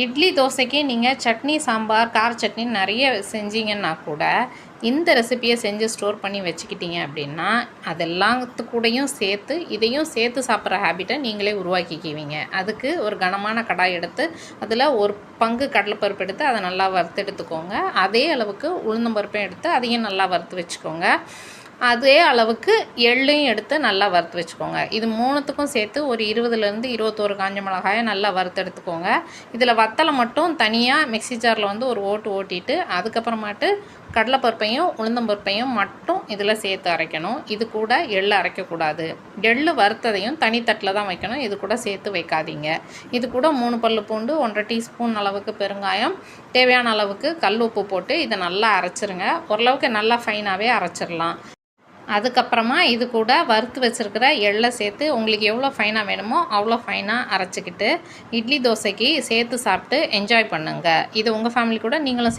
இட்லி தோசைக்கு நீங்கள் சட்னி சாம்பார் கார சட்னி நிறைய செஞ்சீங்கன்னா கூட இந்த ரெசிபியை செஞ்சு ஸ்டோர் பண்ணி வச்சுக்கிட்டீங்க அப்படின்னா அதெல்லாத்து கூடயும் சேர்த்து இதையும் சேர்த்து சாப்பிட்ற ஹேபிட்டை நீங்களே உருவாக்கிக்குவீங்க. அதுக்கு ஒரு கனமான கடாய் எடுத்து அதில் ஒரு பங்கு கடலைப்பருப்பு எடுத்து அதை நல்லா வறுத்து எடுத்துக்கோங்க. அதே அளவுக்கு உளுந்தம்பருப்பையும் எடுத்து அதையும் நல்லா வறுத்து வச்சுக்கோங்க. அதே அளவுக்கு எள்ளையும் எடுத்து நல்லா வறுத்து வச்சுக்கோங்க. இது மூணுத்துக்கும் சேர்த்து ஒரு இருபதுலேருந்து இருபத்தோரு காஞ்ச மிளகாயை நல்லா வறுத்து எடுத்துக்கோங்க. இதில் வத்தலை மட்டும் தனியாக மிக்ஸி ஜாரில் வந்து ஒரு ஓட்டு ஓட்டிட்டு அதுக்கப்புறமாட்டு கடலைப்பருப்பையும் உளுந்தம்பருப்பையும் மட்டும் இதில் சேர்த்து அரைக்கணும். இது கூட எள் அரைக்கக்கூடாது. எள்ளு வறுத்ததையும் தனித்தட்டில் தான் வைக்கணும். இது கூட சேர்த்து வைக்காதீங்க. இது கூட மூணு பல்லு பூண்டு ஒன்றரை டீஸ்பூன் அளவுக்கு பெருங்காயம் தேவையான அளவுக்கு கல் உப்பு போட்டு இதை நல்லா அரைச்சிருங்க. ஓரளவுக்கு நல்லா ஃபைனாகவே அரைச்சிடலாம் அதுக்கப்புறமா இது கூட வறுத்து வச்சுருக்கிற எள்ளை சேர்த்து உங்களுக்கு எவ்வளோ ஃபைனாக வேணுமோ அவ்வளோ ஃபைனாக அரைச்சிக்கிட்டு இட்லி தோசைக்கு சேர்த்து சாப்பிட்டு என்ஜாய் பண்ணுங்கள் இது உங்கள் ஃபேமிலி கூட நீங்களும்